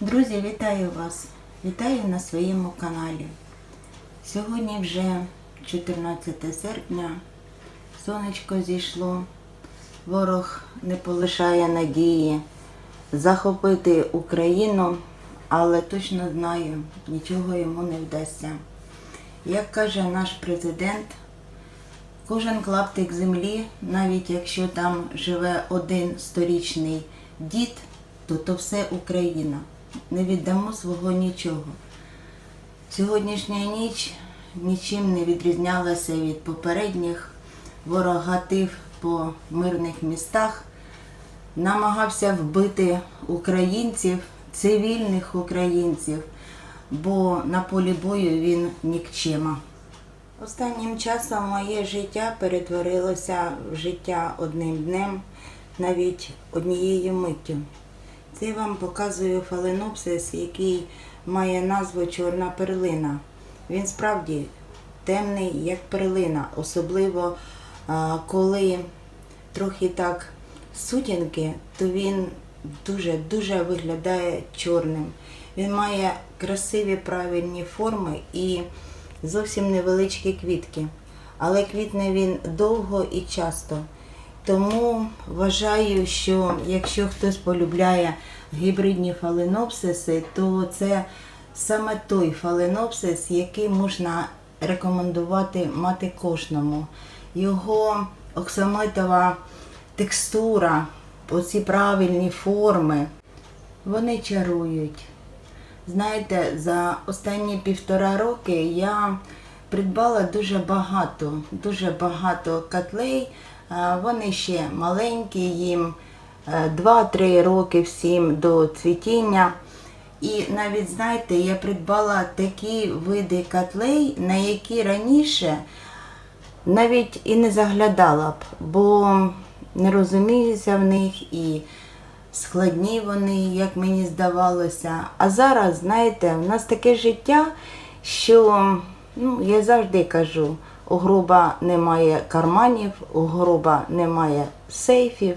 Друзі, вітаю вас! Вітаю на своєму каналі. Сьогодні вже 14 серпня, сонечко зійшло, ворог не полишає надії захопити Україну, але точно знаю, нічого йому не вдасться. Як каже наш президент, Кожен клаптик землі, навіть якщо там живе один сторічний дід, то то все Україна. Не віддамо свого нічого. Сьогоднішня ніч нічим не відрізнялася від попередніх. Ворог гатив по мирних містах, намагався вбити українців, цивільних українців, бо на полі бою він нікчема. Останнім часом моє життя перетворилося в життя одним днем, навіть однією миттю. Це вам показую фаленопсис, який має назву Чорна перлина. Він справді темний, як перлина, особливо коли трохи так сутінки, то він дуже-дуже виглядає чорним. Він має красиві правильні форми і зовсім невеличкі квітки. Але квітне він довго і часто. Тому вважаю, що якщо хтось полюбляє гібридні фаленопсиси, то це саме той фаленопсис, який можна рекомендувати мати кожному. Його оксамитова текстура, оці правильні форми, вони чарують. Знаєте, за останні півтора роки я придбала дуже багато, дуже багато котлей. Вони ще маленькі, їм е, 2-3 роки всім до цвітіння. І навіть знаєте, я придбала такі види котлей, на які раніше навіть і не заглядала б, бо не розуміюся в них і складні вони, як мені здавалося. А зараз, знаєте, в нас таке життя, що ну, я завжди кажу, у гроба немає карманів, у гроба немає сейфів.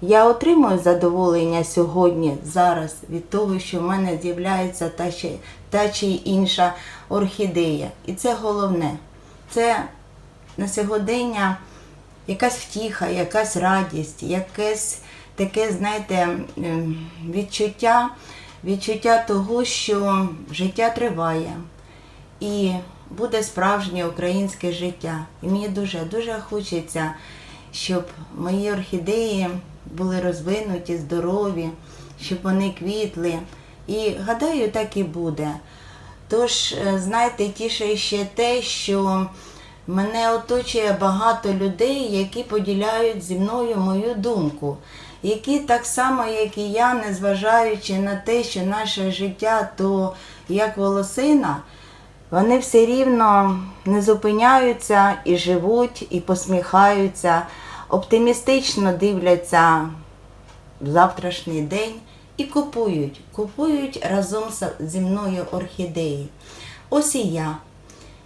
Я отримую задоволення сьогодні, зараз від того, що в мене з'являється та, та чи інша орхідея. І це головне. Це на сьогодення якась втіха, якась радість, якесь таке, знаєте, відчуття, відчуття того, що життя триває і буде справжнє українське життя. І мені дуже дуже хочеться, щоб мої орхідеї були розвинуті, здорові, щоб вони квітли. І гадаю, так і буде. Тож, е, знаєте, тіше ще те, що мене оточує багато людей, які поділяють зі мною мою думку, які так само, як і я, незважаючи на те, що наше життя то як волосина, вони все рівно не зупиняються і живуть, і посміхаються, оптимістично дивляться в завтрашній день і купують, купують разом зі мною орхідеї. Ось і я.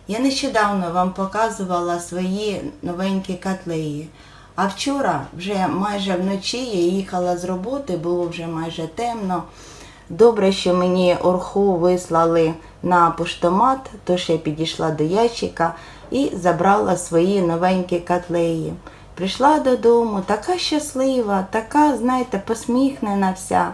Я нещодавно вам показувала свої новенькі котлеї. А вчора, вже майже вночі, я їхала з роботи, було вже майже темно. Добре, що мені орху вислали на поштомат, тож я підійшла до ящика і забрала свої новенькі котлеї. Прийшла додому, така щаслива, така, знаєте, посміхнена вся.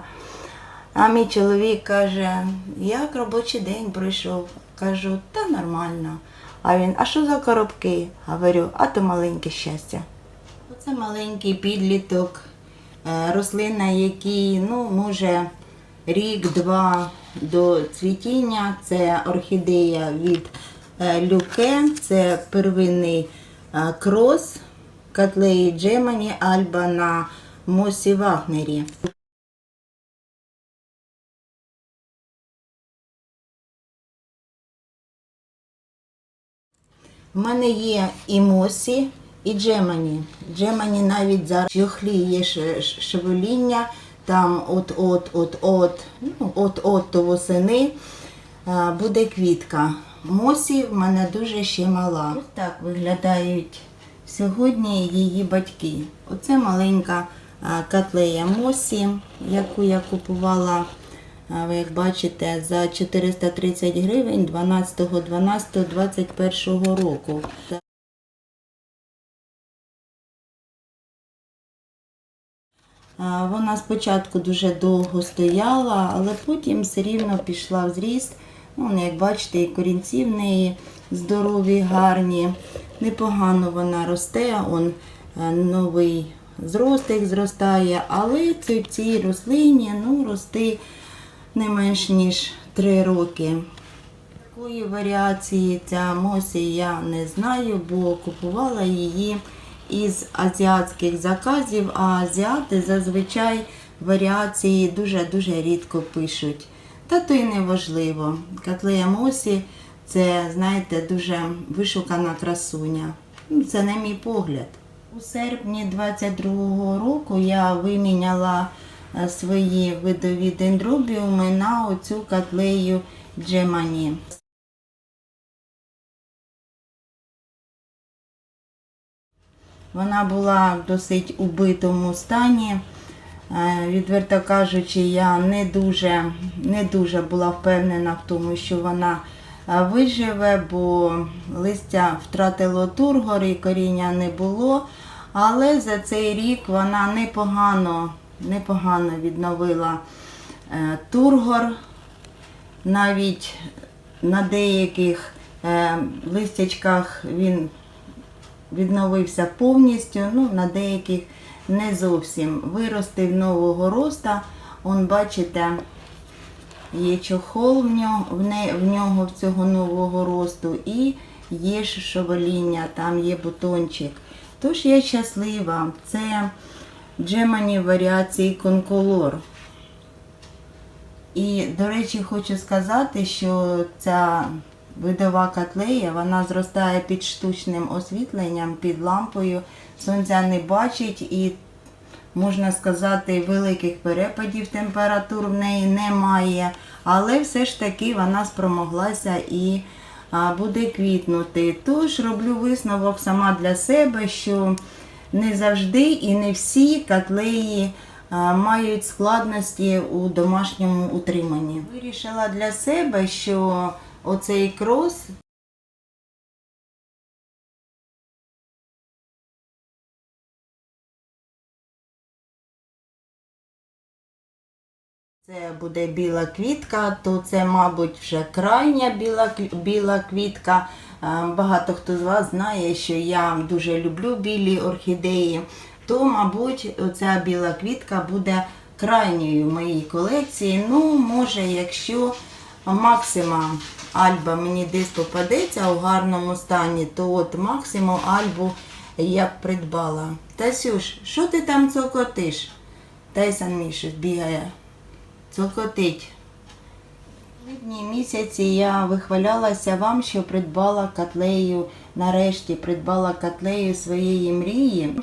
А мій чоловік каже, як робочий день пройшов. Кажу, та нормально. А він, а що за коробки? Говорю, а то маленьке щастя. Оце маленький підліток, е, рослина, який, ну, може, рік-два до цвітіння. Це орхідея від е, Люке, це первинний е, крос котлеї Джемані Альба на Мосі Вагнері. У мене є і Мосі, і Джемані. Джемані навіть зараз чохлі є шевеління, там от-от-от-от, ну, от-от до восени буде квітка. Мосі в мене дуже ще мала. Ось так виглядають сьогодні її батьки. Оце маленька а, котлея Мосі, яку я купувала ви як бачите, за 430 гривень 12.12.21 року. Вона спочатку дуже довго стояла, але потім все рівно пішла в зріст. Ну, як бачите, і корінці в неї здорові, гарні. Непогано вона росте, он е, новий зростик зростає, але цій, цій рослині ну, рости не менш ніж 3 роки. Такої варіації ця мосі я не знаю, бо купувала її із азіатських заказів, а азіати зазвичай варіації дуже-дуже рідко пишуть. Та то й не важливо. Котлея мосі це, знаєте, дуже вишукана красуня. Ну, Це не мій погляд. У серпні 22-го року я виміняла е, свої видові дендробіуми на оцю котлею Джемані. Вона була в досить убитому стані. Е, Відверто кажучи, я не дуже, не дуже була впевнена в тому, що вона е, виживе, бо листя втратило тургор і коріння не було. Але за цей рік вона непогано, непогано відновила е, тургор. Навіть на деяких листячках він відновився повністю, ну, на деяких не зовсім. Виростив нового роста. Он, бачите, є чохол в нього, в, нього в цього нового росту і є шовеління, там є бутончик. Тож я щаслива. Це джемані варіації конколор. І, до речі, хочу сказати, що ця видова котлея, вона зростає під штучним освітленням, під лампою. Сонця не бачить і, можна сказати, великих перепадів температур в неї немає. Але все ж таки вона спромоглася і буде квітнути. Тож роблю висновок сама для себе, що не завжди і не всі котлеї мають складності у домашньому утриманні. Вирішила для себе, що оцей крос Це буде біла квітка, то це, мабуть, вже крайня біла, біла квітка. Е, Багато хто з вас знає, що я дуже люблю білі орхідеї. То, мабуть, оця біла квітка буде крайньою в моїй колекції. Ну, може, якщо Максима Альба мені десь попадеться у гарному стані, то от Максиму Альбу я б придбала. Тасюш, що ти там цокотиш? Тайсон щось бігає цокотить. В липні місяці я вихвалялася вам, що придбала котлею, нарешті придбала котлею своєї мрії.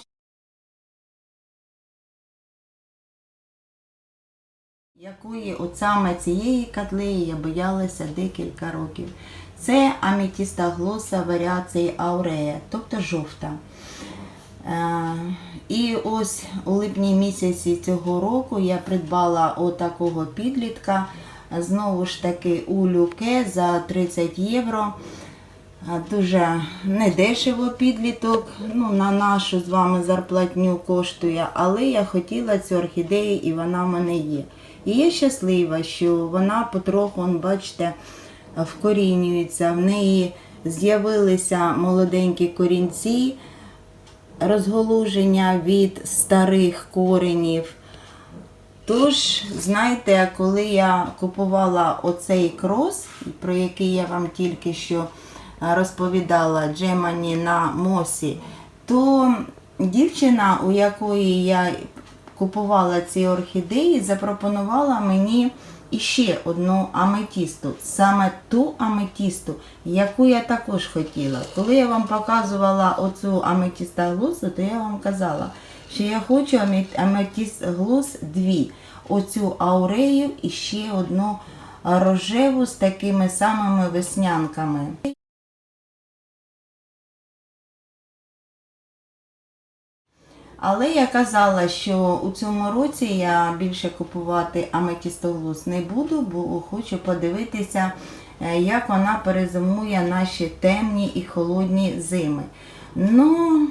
Якої от саме цієї котлеї я боялася декілька років. Це амітіста глоса варіації аурея, тобто жовта. Е, І ось у липні місяці цього року я придбала отакого підлітка. Знову ж таки у люке за 30 євро. Е, Дуже недешево підліток. Ну, на нашу з вами зарплатню коштує, але я хотіла цю орхідею і вона в мене є. І я щаслива, що вона потроху, бачите, вкорінюється. В неї з'явилися молоденькі корінці розголуження від старих коренів. Тож, знаєте, коли я купувала оцей крос, про який я вам тільки що е, розповідала Джемані на Мосі, то дівчина, у якої я купувала ці орхідеї, запропонувала мені іще одну аметісту, саме ту аметісту, яку я також хотіла. Коли я вам показувала оцю аметіста глусу, то я вам казала, що я хочу аметіст глус дві. Оцю аурею і ще одну рожеву з такими самими веснянками. Але я казала, що у цьому році я більше купувати аметістоглус не буду, бо хочу подивитися, е, як вона перезимує наші темні і холодні зими. Ну,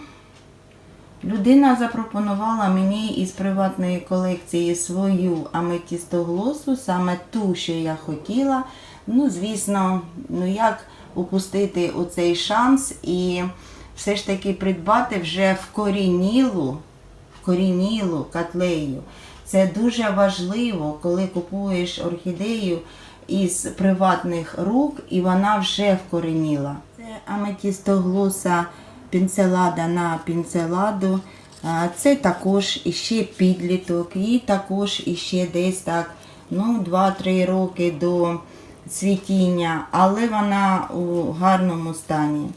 людина запропонувала мені із приватної колекції свою аметістоглосу, саме ту, що я хотіла. Ну, звісно, ну як упустити оцей шанс і все ж таки придбати вже вкорінілу, вкорінілу котлею. Це дуже важливо, коли купуєш орхідею із приватних рук, і вона вже вкорініла. Це аметістоглоса пінцелада на пінцеладу. Це також іще підліток, їй також іще десь так ну, 2-3 роки до цвітіння, але вона у гарному стані,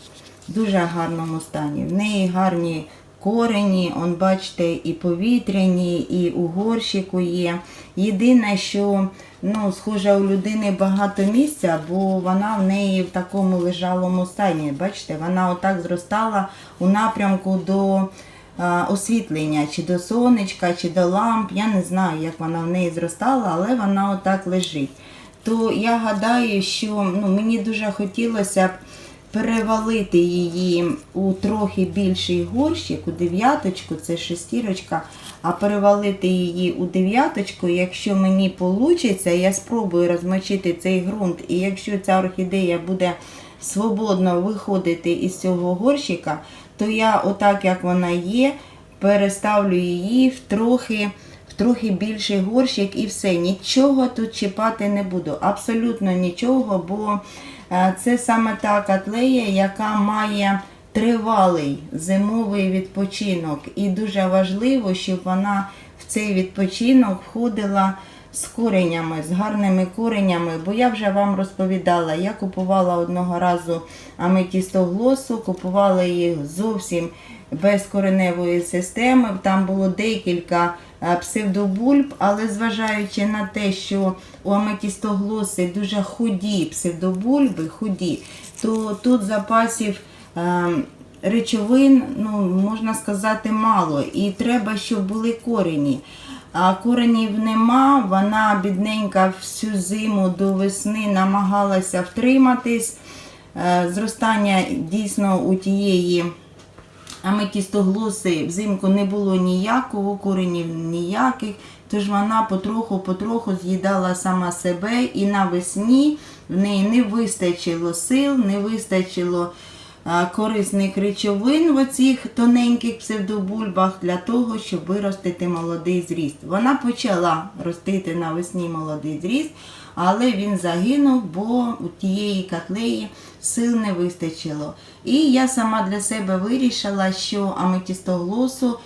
дуже гарному стані. В неї гарні корені, он, бачите, і повітряні, і у горщику є. Єдине, що ну, схоже, у людини багато місця, бо вона в неї в такому лежалому стані. Бачите, вона отак зростала у напрямку до освітлення, чи до сонечка, чи до ламп. Я не знаю, як вона в неї зростала, але вона отак лежить. То я гадаю, що ну, мені дуже хотілося б перевалити її у трохи більший горщик, у дев'яточку, це шестірочка, а перевалити її у дев'яточку, якщо мені вийде, я спробую розмочити цей ґрунт, і якщо ця орхідея буде свободно виходити із цього горщика, то я, отак як вона є, переставлю її в трохи. Трохи більший горщик і все. Нічого тут чіпати не буду. Абсолютно нічого, бо це саме та котлея, яка має тривалий зимовий відпочинок. І дуже важливо, щоб вона в цей відпочинок входила з коренями, з гарними коренями. Бо я вже вам розповідала, я купувала одного разу аметістоглосу, купувала їх зовсім без кореневої системи. Там було декілька е, псевдобульб, але зважаючи на те, що у аметістоглоси дуже худі псевдобульби, худі, то тут запасів е, речовин, ну, можна сказати, мало. І треба, щоб були корені. А коренів нема, вона бідненька всю зиму до весни намагалася втриматись. Е, Зростання дійсно у тієї аметістоглоси взимку не було ніякого, коренів ніяких, тож вона потроху-потроху з'їдала сама себе і навесні в неї не вистачило сил, не вистачило а, корисних речовин в оцих тоненьких псевдобульбах для того, щоб виростити молодий зріст. Вона почала ростити навесні молодий зріст, але він загинув, бо у тієї котлеї сил не вистачило. І я сама для себе вирішила, що аметістоглосу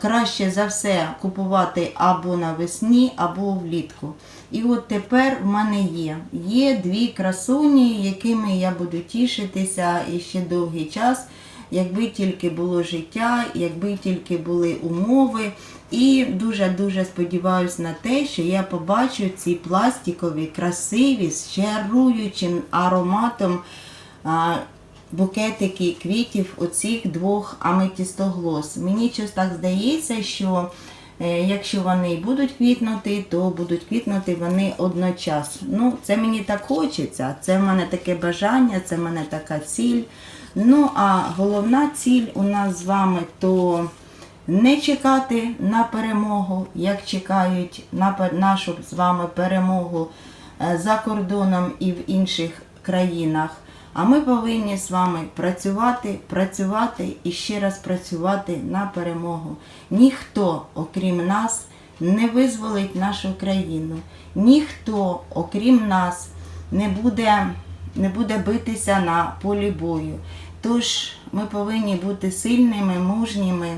краще за все купувати або навесні, або влітку. І от тепер в мене є. Є дві красуні, якими я буду тішитися і ще довгий час. Якби тільки було життя, якби тільки були умови. І дуже-дуже сподіваюся на те, що я побачу ці пластикові, красиві, з чаруючим ароматом а, букетики квітів оцих двох аметістоглос. Мені щось так здається, що е, якщо вони будуть квітнути, то будуть квітнути вони одночасно. Ну, це мені так хочеться, це в мене таке бажання, це в мене така ціль. Ну, а головна ціль у нас з вами то не чекати на перемогу, як чекають на нашу з вами перемогу е, за кордоном і в інших країнах. А ми повинні з вами працювати, працювати і ще раз працювати на перемогу. Ніхто, окрім нас, не визволить нашу країну. Ніхто, окрім нас, не буде, не буде битися на полі бою. Тож ми повинні бути сильними, мужніми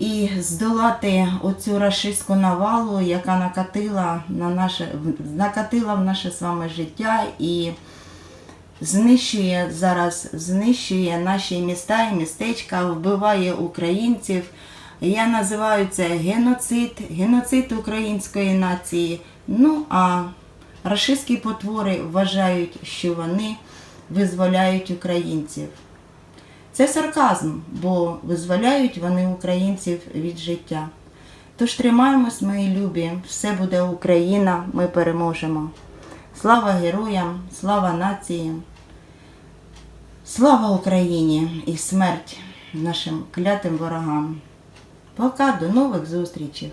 і здолати оцю рашистську навалу, яка накатила на наше накатила в наше з вами життя і знищує зараз, знищує наші міста і містечка, вбиває українців. Я називаю це геноцид, геноцид української нації. Ну а рашистські потвори вважають, що вони визволяють українців. Це сарказм, бо визволяють вони українців від життя. Тож тримаємось, мої любі, все буде Україна, ми переможемо. Слава героям, слава нації, слава Україні і смерть нашим клятим ворогам. Пока, до нових зустрічей!